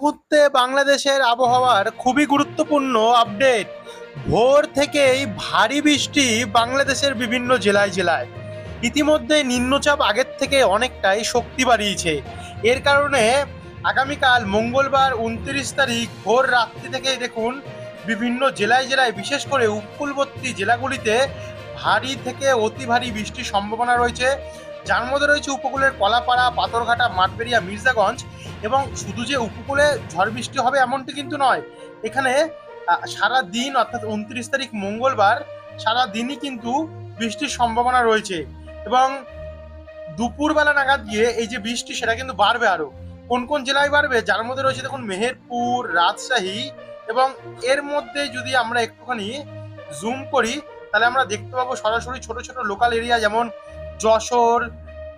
মুহূর্তে বাংলাদেশের আবহাওয়ার খুবই গুরুত্বপূর্ণ আপডেট। ভোর থেকেই ভারী বৃষ্টি বাংলাদেশের বিভিন্ন জেলায় জেলায়। ইতিমধ্যে নিম্নচাপ আগের থেকে অনেকটাই শক্তি বাড়িয়েছে। এর কারণে আগামীকাল মঙ্গলবার উনত্রিশ তারিখ ভোর রাত্রি থেকেই দেখুন, বিভিন্ন জেলায় জেলায়, বিশেষ করে উপকূলবর্তী জেলাগুলিতে ভারী থেকে অতি ভারী বৃষ্টির সম্ভাবনা রয়েছে। যার মধ্যে রয়েছে উপকূলের কলাপাড়া, পাথরঘাটা মাঠবেড়িয়া মির্জাগঞ্জ। এবং শুধু যে উপকূলে ঝড় বৃষ্টি হবে এমনটি কিন্তু নয়, এখানে সারা দিন, অর্থাৎ উনত্রিশ তারিখ মঙ্গলবার, সারা দিনই কিন্তু বৃষ্টির সম্ভাবনা রয়েছে এবং দুপুরবেলা নাগাদ গিয়ে এই যে বৃষ্টি, সেটা কিন্তু বাড়বে আরও কোন কোন জেলায় বাড়বে? যার মধ্যে রয়েছে দেখুন মেহেরপুর, রাজশাহী এবং এর মধ্যে যদি আমরা একটুখানি জুম করি, তাহলে আমরা দেখতে পাবো সরাসরি ছোট ছোট লোকাল এরিয়া যেমন যশোর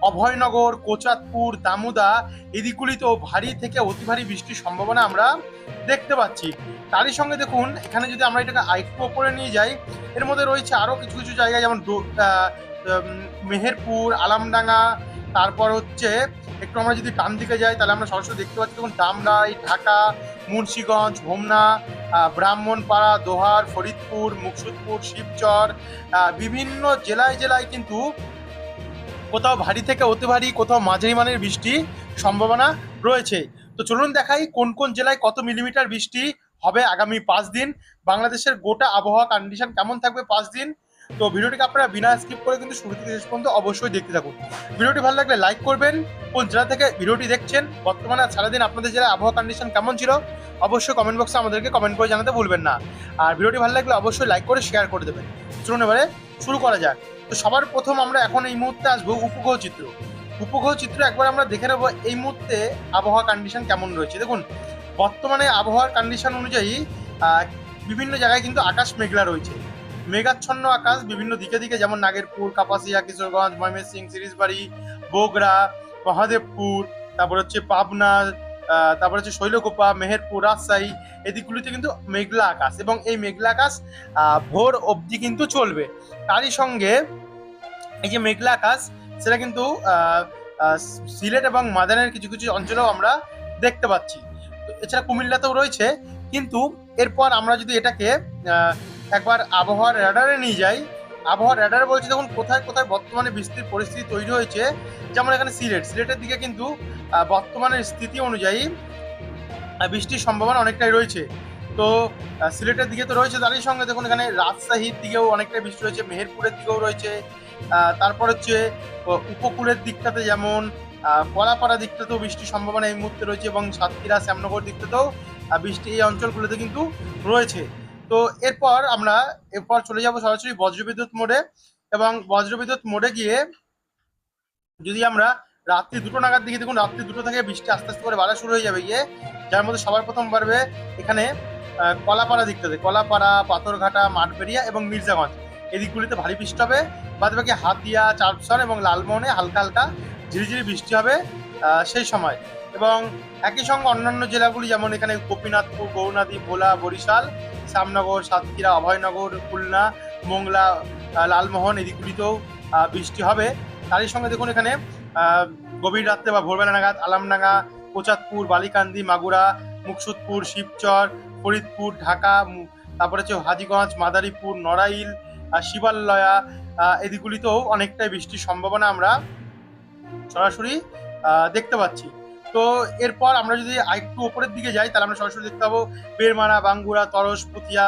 অভয়নগর কোচাতপুর দামুদা এদিকগুলিতেও ভারী থেকে অতি ভারী বৃষ্টির সম্ভাবনা আমরা দেখতে পাচ্ছি। তারই সঙ্গে দেখুন, এখানে যদি আমরা এটাকে আরেকটু ওপরে নিয়ে যাই, এর মধ্যে রয়েছে আরও কিছু কিছু জায়গা যেমন মেহেরপুর, আলামডাঙ্গা, তারপর হচ্ছে একটু আমরা যদি ডান দিকে যাই, তাহলে আমরা সরাসরি দেখতে পাচ্ছি দেখুন ডামরাই ঢাকা, মুন্সীগঞ্জ হোমনা ব্রাহ্মণপাড়া, দোহার, ফরিদপুর, মুকসুদপুর, শিবচর বিভিন্ন জেলায় জেলায় কিন্তু কোথাও ভারী থেকে অতি ভারী, কোথাও মাঝারি মানের বৃষ্টি সম্ভাবনা রয়েছে। তো চলুন দেখাই কোন কোন জেলায় কত মিলিমিটার বৃষ্টি হবে আগামী পাঁচ দিন। বাংলাদেশের গোটা আবহাওয়া কন্ডিশন কেমন থাকবে পাঁচ দিন? তো ভিডিওটিকে আপনারা বিনা স্কিপ করে কিন্তু শুরু থেকে শেষ পর্যন্ত অবশ্যই দেখতে থাকুন। ভিডিওটি ভালো লাগলে লাইক করবেন। কোন জেলা থেকে ভিডিওটি দেখছেন? বর্তমানে সারাদিন আপনাদের জেলায় আবহাওয়া কন্ডিশন কেমন ছিল? অবশ্যই কমেন্ট বক্সে আমাদেরকে কমেন্ট করে জানাতে ভুলবেন না। আর ভিডিওটি ভালো লাগলে অবশ্যই লাইক করে শেয়ার করে দেবেন। চলুন এবারে শুরু করা যাক। তো সবার প্রথম আমরা এখন এই মুহূর্তে আসব উপগ্রহ চিত্র। উপগ্রহ চিত্র একবার আমরা দেখে নেব এই মুহূর্তে আবহাওয়া কন্ডিশন কেমন রয়েছে। দেখুন, বর্তমানে আবহাওয়ার কন্ডিশন অনুযায়ী বিভিন্ন জায়গায় কিন্তু আকাশ মেঘলা রয়েছে। মেঘাচ্ছন্ন আকাশ বিভিন্ন দিকে দিকে, যেমন নাগেরপুর, কাপাসিয়া, কিশোরগঞ্জ, ময়মনসিংহ, সিরিজবাড়ি, বগুড়া, মহাদেবপুর, তারপর হচ্ছে পাবনা তারপর হচ্ছে শৈলকুপা, মেহেরপুর, রাজশাহী এদিকগুলিতে কিন্তু মেঘলা আকাশ এবং এই মেঘলা আকাশ ভোর অবধি কিন্তু চলবে। তারই সঙ্গে এই যে মেঘলা আকাশ, সেটা কিন্তু সিলেট এবং মাদানের কিছু কিছু অঞ্চলেও আমরা দেখতে পাচ্ছি। এছাড়া কুমিল্লাতেও রয়েছে, কিন্তু এরপর আমরা যদি এটাকে একবার আবহাওয়ার র্যাডারে নিয়ে যাই, আবহাওয়ার র্যাডারে বলছি দেখুন, কোথায় কোথায় বর্তমানে বৃষ্টির পরিস্থিতি তৈরি হয়েছে, যেমন এখানে সিলেট। সিলেটের দিকে কিন্তু বর্তমানের স্থিতি অনুযায়ী বৃষ্টির সম্ভাবনা অনেকটাই রয়েছে। তো সিলেটের দিকে তো রয়েছে, তারই সঙ্গে দেখুন এখানে রাজশাহীর দিকেও অনেকটাই বৃষ্টি রয়েছে মেহেরপুরের দিকেও রয়েছে তারপর হচ্ছে উপকূলের দিকটাতে যেমন কলাপাড়া দিকটাতেও বৃষ্টির সম্ভাবনা এই মুহূর্তে রয়েছে এবং সাতক্ষীরা, শ্যামনগর দিকটাতেও বৃষ্টি এই অঞ্চলগুলোতে কিন্তু রয়েছে। তো এরপর আমরা এরপর চলে যাব সরাসরি বজ্রবিদ্যুৎ মোড়ে এবং বজ্রবিদ্যুৎ মোড়ে গিয়ে যদি আমরা রাত্রি দুটো নাগাদ দিকে দেখুন রাত্রি দুটো থেকে বৃষ্টি আস্তে আস্তে করে বাড়া শুরু হয়ে যাবে গিয়ে, যার মধ্যে সবার প্রথম বাড়বে এখানে কলাপাড়া দিকটাতে, কলাপাড়া, পাথরঘাটা, মাঠবেড়িয়া এবং মির্জাগঞ্জ। এদিকগুলিতে ভারী বৃষ্টি হবে। বাদ বাকি হাতিয়া চারপসর এবং লালমোহনে হালকা হালকা ঝিরিঝিরি বৃষ্টি হবে সেই সময়। এবং একই সঙ্গে অন্যান্য জেলাগুলি যেমন এখানে গোপীনাথপুর গৌরনদী ভোলা, বরিশাল, শ্যামনগর, সাতক্ষীরা, অভয়নগর, খুলনা, মোংলা লালমোহন এদিকগুলিতেও বৃষ্টি হবে। তারই সঙ্গে দেখুন এখানে গভীর রাত্রে বা ভোরবেলা নাগাদ আলামডাঙ্গা, কোচাতপুর, বালিকান্দি, মাগুরা, মুকসুদপুর, শিবচর, ফরিদপুর, ঢাকা তারপরে হচ্ছে হাজিগঞ্জ, মাদারীপুর, নড়াইল শিবালয়া এদিকগুলিতেও অনেকটাই বৃষ্টির সম্ভাবনা আমরা সরাসরি দেখতে পাচ্ছি। তো এরপর আমরা যদি আরেকটু উপরের দিকে যাই, তাহলে আমরা সরাসরি দেখতে পাবো বেরমারা বাঙ্গুরা, তরস পুতিয়া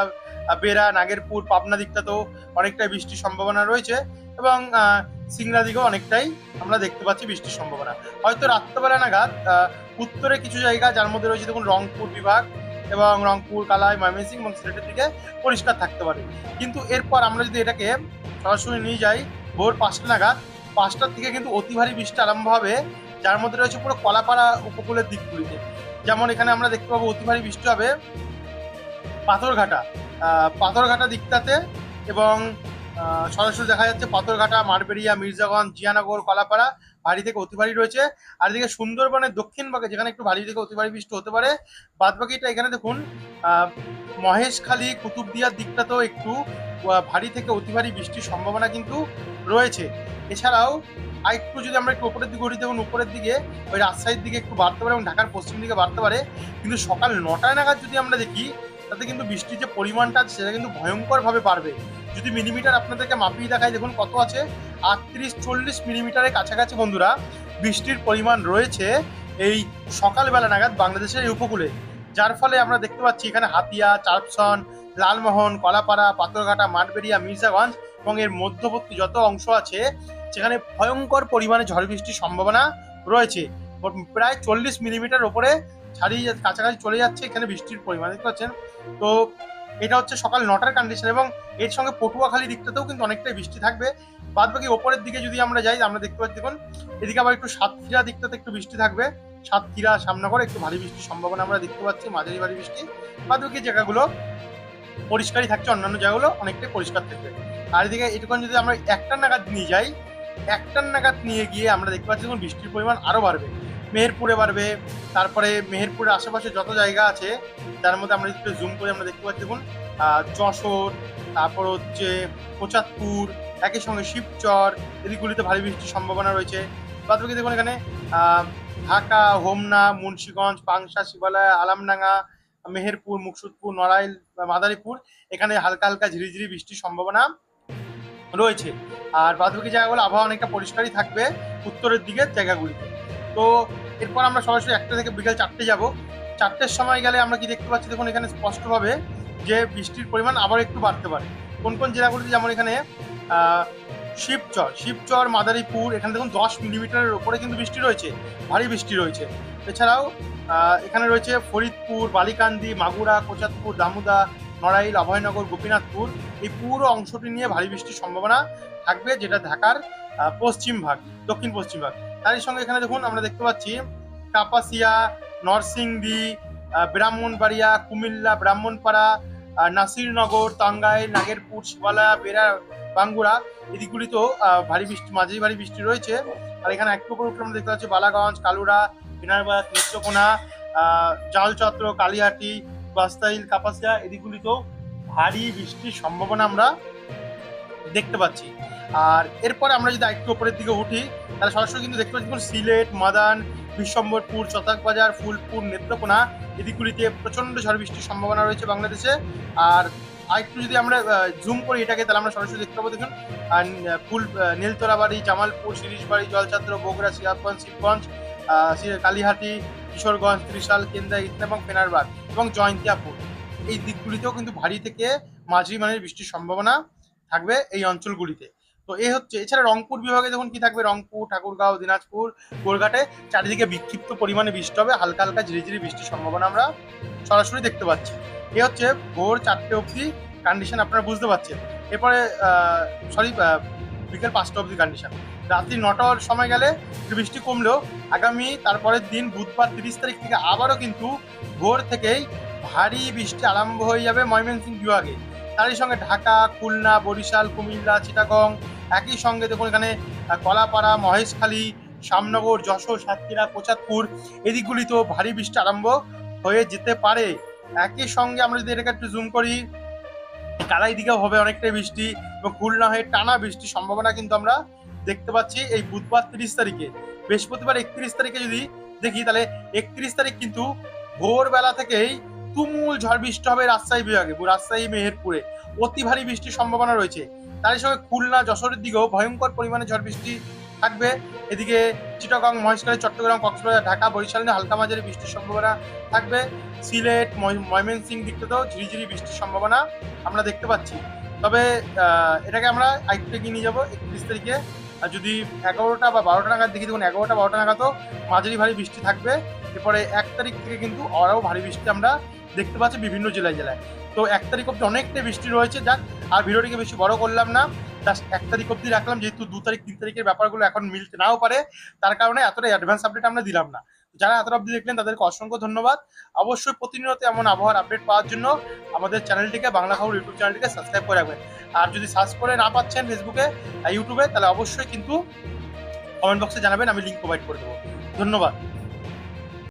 বেড়া, নাগেরপুর, পাবনা দিকটাতেও অনেকটাই বৃষ্টির সম্ভাবনা রয়েছে এবং সিংড়া দিকেও অনেকটাই আমরা দেখতে পাচ্ছি বৃষ্টির সম্ভাবনা। হয়তো রাত্রেবেলা নাগাদ উত্তরে কিছু জায়গা, যার মধ্যে রয়েছে দেখুন রংপুর বিভাগ এবং রংপুর, কালাই, ময়মনসিংহ এবং সিলেটের দিকে পরিষ্কার থাকতে পারে। কিন্তু এরপর আমরা যদি এটাকে সরাসরি নিয়ে যাই, ভোর পাঁচটা নাগাদ, পাঁচটার থেকে কিন্তু অতি ভারী বৃষ্টি আরম্ভ হবে। যার মধ্যে রয়েছে পুরো কলাপাড়া উপকূলের দিকগুলিতে। যেমন এখানে আমরা দেখতে পাবো অতি ভারী বৃষ্টি হবে পাথরঘাটা। পাথরঘাটা দিকটাতে এবং সরাসরি দেখা যাচ্ছে পাথরঘাটা মারবেড়িয়া মির্জাগঞ্জ, জিয়ানগর, কলাপাড়া ভারী থেকে অতি ভারী রয়েছে। আর এদিকে সুন্দরবনের দক্ষিণ ভাগে, যেখানে একটু ভারী থেকে অতি ভারী বৃষ্টি হতে পারে, বাদ বাকিটা এখানে দেখুন মহেশখালী কুতুবদিয়ার দিকটাতেও একটু ভারী থেকে অতি ভারী বৃষ্টির সম্ভাবনা কিন্তু রয়েছে। এছাড়াও আর একটু যদি আমরা একটু উপরের দিকে উঠি দেখুন উপরের দিকে, ওই রাজশাহীর দিকে একটু বাড়তে পারে এবং ঢাকার পশ্চিম দিকে বাড়তে পারে। কিন্তু সকাল নটায় নাগাদ যদি আমরা দেখি তাতে কিন্তু বৃষ্টির যে পরিমাণটা আছে, সেটা কিন্তু ভয়ঙ্করভাবে বাড়বে। যদি মিলিমিটার আপনাদেরকে মাপিয়ে দেখায় দেখুন কত আছে? আটত্রিশ, চল্লিশ মিলিমিটারের কাছাকাছি বন্ধুরা, বৃষ্টির পরিমাণ রয়েছে এই সকালবেলা নাগাদ বাংলাদেশের এই উপকূলে। যার ফলে আমরা দেখতে পাচ্ছি এখানে হাতিয়া চারপসন লালমোহন, কলাপাড়া পাথরঘাটা মাঠবেড়িয়া, মির্জাগঞ্জ এবং এর মধ্যবর্তী যত অংশ আছে, সেখানে ভয়ঙ্কর পরিমাণে ঝড় বৃষ্টির সম্ভাবনা রয়েছে। প্রায় চল্লিশ মিলিমিটার ওপরে ছাড়িয়ে যা- কাছাকাছি চলে যাচ্ছে, এখানে বৃষ্টির পরিমাণ, দেখতে পাচ্ছেন? তো এটা হচ্ছে সকাল নটার কন্ডিশন এবং এর সঙ্গে পটুয়াখালী দিকটাতেও কিন্তু অনেকটাই বৃষ্টি থাকবে। বাদ বাকি ওপরের দিকে যদি আমরা যাই, আমরা দেখতে পাচ্ছি, দেখুন, এদিকে আবার একটু সাতক্ষীরা দিকটাতে একটু বৃষ্টি থাকবে। সাতক্ষীরা সামনে করে একটু ভারী বৃষ্টির সম্ভাবনা আমরা দেখতে পাচ্ছি, মাঝারি ভারী বৃষ্টি। বাদ বাকি জায়গাগুলো পরিষ্কারই থাকছে, অন্যান্য জায়গাগুলো অনেকটাই পরিষ্কার থাকবে। আর এদিকে এটুকুন যদি আমরা একটা নাগাদ নিয়ে যাই একটার নাগাদ নিয়ে গিয়ে আমরা দেখতে পাচ্ছি, দেখুন, বৃষ্টির পরিমাণ আরও বাড়বে। মেহেরপুরে বাড়বে, তারপরে মেহেরপুরের আশেপাশে যত জায়গা আছে তার মধ্যে আমরা একটু জুম করে আমরা দেখতে পাচ্ছি, দেখুন যশোর, তারপর হচ্ছে কোচাতপুর, একই সঙ্গে শিবচর, এদিকগুলিতে ভারী বৃষ্টির সম্ভাবনা রয়েছে। বাদ বাকি দেখুন এখানে ঢাকা, হোমনা, মুন্সীগঞ্জ, পাংশা, শিবালয়, আলামডাঙ্গা, মেহেরপুর, মুকসুদপুর, নড়াইল, মাদারীপুর, এখানে হালকা হালকা ঝিরিঝিরি বৃষ্টির সম্ভাবনা রয়েছে। আর বাদবাকি জায়গাগুলো আবহাওয়া অনেকটা পরিষ্কারই থাকবে উত্তরের দিকের জায়গাগুলিতে। তো এরপর আমরা সরাসরি একটা থেকে বিকেল চারটে যাব। চারটের সময় গেলে আমরা কি দেখতে পাচ্ছি? দেখুন, এখানে স্পষ্টভাবে যে বৃষ্টির পরিমাণ আবার একটু বাড়তে পারে। কোন কোন জেলাগুলিতে যেমন এখানে শিবচর শিবচর, মাদারীপুর, এখানে দেখুন, দশ মিলিমিটারের ওপরে কিন্তু বৃষ্টি রয়েছে, ভারী বৃষ্টি রয়েছে। এছাড়াও এখানে রয়েছে ফরিদপুর, বালিকান্দি, মাগুরা, কোচাতপুর, দামুদা, নড়াইল, অভয়নগর, গোপীনাথপুর। এই পুরো অংশটি নিয়ে ভারী বৃষ্টির সম্ভাবনা থাকবে, যেটা ঢাকার পশ্চিম ভাগ, দক্ষিণ পশ্চিম ভাগ। তারই সঙ্গে এখানে দেখুন আমরা দেখতে পাচ্ছি কাপাসিয়া, নরসিংদী ব্রাহ্মণবাড়িয়া, কুমিল্লা, ব্রাহ্মণপাড়া নাসিরনগর, টাঙ্গাইল, নাগেরপুর, শিবালয়া, বেড়া, বাঙ্গুড়া। এদিকগুলিতেও ভারী বৃষ্টি মাঝারি ভারী বৃষ্টি রয়েছে। আর এখানে একটু উপরে আমরা দেখতে পাচ্ছি বালাগঞ্জ, কালুরা বিনারবাদ নেত্রকোনা জালচত্র কালিহাটি বাস্তাইল, কাপাসিয়া। এদিকগুলিতেও ভারী বৃষ্টির সম্ভাবনা আমরা দেখতে পাচ্ছি। আর এরপরে আমরা যদি একটু উপরের দিকে উঠি, তাহলে সরাসরি কিন্তু দেখতে পাচ্ছি সিলেট, মাদান, বিশ্বম্বরপুর, চতাকবাজার, ফুলপুর, নেত্রকোনা এদিকগুলিতে প্রচণ্ড ঝড় বৃষ্টির সম্ভাবনা রয়েছে বাংলাদেশে। আর আরেকটু যদি আমরা জুম করি এটাকে, তাহলে আমরা সরাসরি দেখতে পাবো দেখুন আর ফুল নীলতলাবাড়ি, জামালপুর শিরিশবাড়ি জলছাত্র, বগুড়া, সিরাজগঞ্জ, শিবগঞ্জ কালীহাটি, কিশোরগঞ্জ, ত্রিশাল, কেন্দ্রা ইতনা এবং ফেনারবাগ এবং জয়ন্তিয়াপুর। এই দিকগুলিতেও কিন্তু ভারী থেকে মাঝারি মানের বৃষ্টির সম্ভাবনা। থাকবে এই অঞ্চলগুলিতে। তো এই হচ্ছে, এছাড়া রংপুর বিভাগে যখন কি থাকবে? রংপুর, ঠাকুরগাঁও, দিনাজপুর গোলঘাটে চারিদিকে বিক্ষিপ্ত পরিমাণে বৃষ্টি হবে, হালকা হালকা ঝিরিঝিরি বৃষ্টির সম্ভাবনা আমরা সরাসরি দেখতে পাচ্ছি। এ হচ্ছে ভোর চারটে অবধি কন্ডিশন আপনারা বুঝতে পারছেন। এরপরে সরি বিকেল পাঁচটা অবধি কন্ডিশন রাত্রি নটার সময় গেলে বৃষ্টি কমলেও আগামী, তারপরের দিন বুধবার তিরিশ তারিখ থেকে আবারও কিন্তু ভোর থেকেই ভারী বৃষ্টি আরম্ভ হয়ে যাবে ময়মনসিংহ বিভাগে। তারই সঙ্গে ঢাকা, খুলনা, বরিশাল, কুমিল্লা, চিটাগং একই সঙ্গে দেখুন এখানে কলাপাড়া, মহেশখালী শ্যামনগর যশোর, সাতক্ষীরা কোচাতপুর এদিকগুলিতেও ভারী বৃষ্টি আরম্ভ হয়ে যেতে পারে। একই সঙ্গে আমরা যদি এটাকে একটু জুম করি, কালাই দিকেও হবে অনেকটাই বৃষ্টি এবং খুলনা হয়ে টানা বৃষ্টির সম্ভাবনা কিন্তু আমরা দেখতে পাচ্ছি এই বুধবার তিরিশ তারিখে। বৃহস্পতিবার একত্রিশ তারিখে যদি দেখি, তাহলে একত্রিশ তারিখ কিন্তু ভোরবেলা থেকেই তুমুল ঝড় বৃষ্টি হবে রাজশাহী বিভাগে রাজশাহী, মেহেরপুরে। অতি ভারী বৃষ্টির সম্ভাবনা রয়েছে। তারই সঙ্গে খুলনা, যশোরের দিকেও ভয়ঙ্কর পরিমাণে ঝড় বৃষ্টি থাকবে। এদিকে চিটাগং, মহেশখালী, চট্টগ্রাম, কক্সবাজার, ঢাকা, বরিশাল নিয়ে হালকা মাঝারি বৃষ্টির সম্ভাবনা থাকবে। সিলেট ময়- ময়মনসিংহ দিকটাতেও ঝিরিঝিরি বৃষ্টির সম্ভাবনা আমরা দেখতে পাচ্ছি। তবে এটাকে আমরা আরেকটু নিয়ে যাব একত্রিশ তারিখে। আর যদি এগারোটা বা বারোটা নাগাদ দেখি, দেখুন এগারোটা, বারোটা নাগাদও মাঝারি ভারী বৃষ্টি থাকবে। এরপরে এক তারিখ থেকে কিন্তু আরও ভারী বৃষ্টি আমরা দেখতে পাচ্ছি বিভিন্ন জেলায় জেলায়। তো এক তারিখ অব্দি অনেকটা বৃষ্টি রয়েছে, যাক, আর ভিডিওটিকে বেশি বড় করলাম না। জাস্ট এক তারিখ অব্দি রাখলাম, যেহেতু দু তারিখ, তিন তারিখের ব্যাপারগুলো এখন মিলতে নাও পারে, তার কারণে এতটা অ্যাডভান্স আপডেট আমরা দিলাম না। যারা এত অব্দি দেখলেন, তাদেরকে অসংখ্য ধন্যবাদ। অবশ্যই প্রতিনিয়ত এমন আবহাওয়ার আপডেট পাওয়ার জন্য আমাদের চ্যানেলটিকে, বাংলা খবর ইউটিউব চ্যানেলটিকে সাবস্ক্রাইব করে রাখবেন। আর যদি সার্চ করে না পাচ্ছেন ফেসবুকে ইউটিউবে তাহলে অবশ্যই কিন্তু কমেন্ট বক্সে জানাবেন, আমি লিঙ্ক প্রোভাইড করে দেবো। ধন্যবাদ।